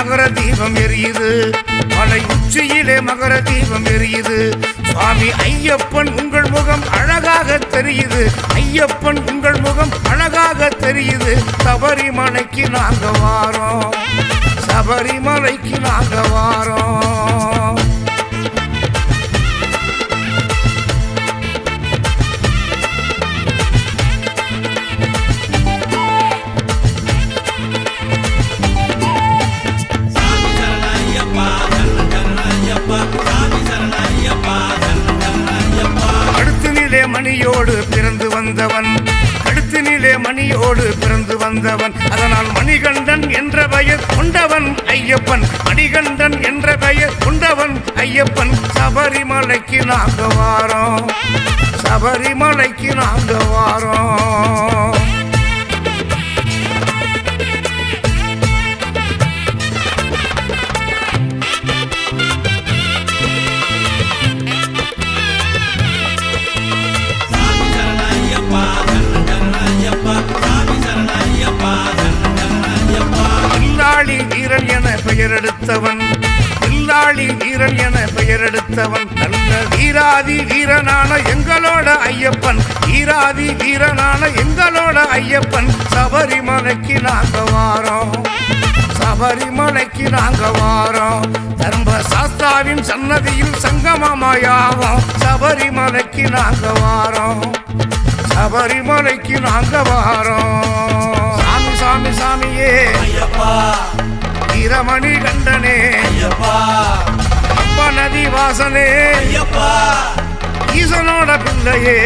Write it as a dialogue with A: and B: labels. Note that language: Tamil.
A: மகர தீபம் எரியுது. மலை உச்சியிலே மகர தீபம் எரியுது. சுவாமி ஐயப்பன் உங்கள் முகம் அழகாக தெரியுது. ஐயப்பன் உங்கள் முகம் அழகாக தெரியுது. சபரிமலைக்கு நாங்க வாரோம். சபரிமலைக்கு நாங்க வாரோம். மணியோடு பிறந்து வந்தவன். கழுத்தினிலே மணியோடு பிறந்து வந்தவன். அதனால் மணிகண்டன் என்ற பெயர் கொண்டவன் ஐயப்பன். மணிகண்டன் என்ற பெயர் கொண்டவன் ஐயப்பன். சபரிமலைக்கு நாங்க வாரோம். சபரிமலைக்கு நாங்க வாரோம். பெயரெடுத்தவன். இல்லாளி வீரன் என பெயரெடுத்தவன். நல்ல வீராதி வீரனான எங்களோட ஐயப்பன். வீராதி வீரனான எங்களோட ஐயப்பன். சபரிமலைக்கு நாங்க வாரோம். சபரிமலைக்கு நாங்க வாரோம். தர்ம சாஸ்திராவின் சன்னதியில் சங்கமமாயாவோம். சபரிமலைக்கு நாங்க வாரோம். சபரிமலைக்கு நாங்க வாரோம். வீரமணி கண்டனே
B: ஐயப்பா.
A: அப்ப நதி வாசனே. ஈசனோட பிள்ளையே.